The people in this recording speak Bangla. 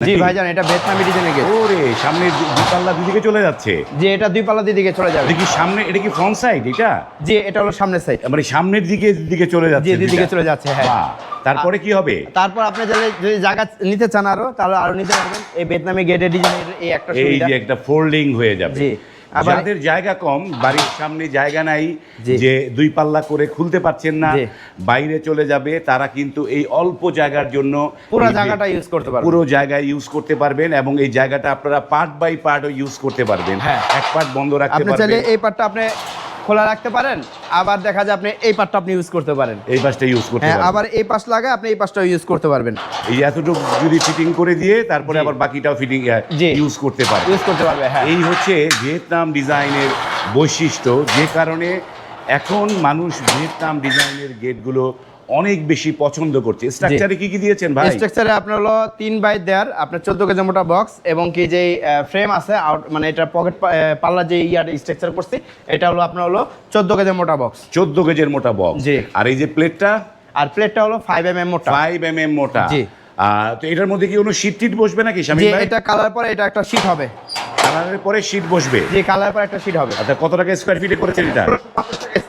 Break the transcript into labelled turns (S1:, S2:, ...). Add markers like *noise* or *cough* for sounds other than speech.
S1: জি। ভাইজান এটা ভিয়েতনামি ডিজাইনের গেট
S2: ওরে সামনে পাল্লা দুদিকে চলে যাচ্ছে।
S1: যে এটা দুই পাল্লা চলে যাবে।
S2: দেখি সামনে এটা কি ফ্রন্ট সাইড এটা?
S1: জি এটা হলো সামনের সাইড
S2: মানে সামনের দিকে দিকে চলে যাচ্ছে
S1: জি চলে যাচ্ছে হ্যাঁ।
S2: তারপরে কি হবে?
S1: তারপর আপনি যদি যদি জায়গা নিতে চান আরও তাহলে আরও নিতে পারবেন। এই ভিয়েতনামি গেটের ডিজাইনের এই একটা
S2: এই যে একটা ফোল্ডিং হয়ে যাবে।
S1: জি,
S2: যাদের জায়গা কম বাড়ির সামনে জায়গা নাই যে দুই পাল্লা করে খুলতে পারছেন না বাইরে চলে যাবে তারা কিন্তু এই অল্প জায়গার জন্য
S1: পুরো জায়গাটা ইউজ করতে পারবেন
S2: পুরো জায়গায় ইউজ করতে পারবেন এবং এই জায়গাটা আপনারা পার্ট বাই পার্টও ইউজ করতে পারবেন।
S1: হ্যাঁ।
S2: এক পার্ট বন্ধ রাখতে
S1: আপনি চাইলে
S2: পারবেন।
S1: এই পার্টটা আপনি খোলা রাখতে পারেন আবার দেখা যায় আপনি এই পার্টটা আপনি ইউজ করতে পারেন।
S2: এই পাশটা ইউজ করতে পারেন
S1: আবার এই পাশ লাগে আপনি এই পাশটা ইউজ করতে পারবেন।
S2: এই এতটুকু যদি ফিটিং করে দিয়ে তারপরে আবার বাকিটাও ফিটিং। ইউজ করতে পারে।
S1: ইউজ করতে পারবে হ্যাঁ।
S2: এই হচ্ছে ভিয়েতনাম ডিজাইনের বৈশিষ্ট্য যে কারণে এখন মানুষ ভিয়েতনাম ডিজাইনের গেটগুলো অনেক বেশি পছন্দ করছে। স্ট্রাকচারে কি কি দিয়েছেন ভাই?
S1: স্ট্রাকচারে আপনার হলো তিন বাই দেড় আপনার চোদ্দ কেজি মোটা বক্স এবং কি যে ফ্রেম আছে আউট মানে এটা পকেট পাল্লা যে ইয়ার স্ট্রাকচার করছি এটা হলো আপনার হলো চোদ্দ কেজি মোটা বক্স
S2: চোদ্দ গেজের মোটা বক্স। আর এই যে প্লেটটা
S1: আর প্লেটটা হলো ফাইভ এম এম মোটা
S2: ফাইভ এম এম মোটা তো এটার মধ্যে কি কোনো শীট টিট বসবে নাকি স্বামী ভাই?
S1: এটা কালার পরে এটা একটা শীট হবে।
S2: কালারের পরে শীট বসবে?
S1: যে কালার পরে একটা শীট হবে।
S2: আচ্ছা কত টাকা স্কোয়ার ফিটে করেছেন এটা? *laughs*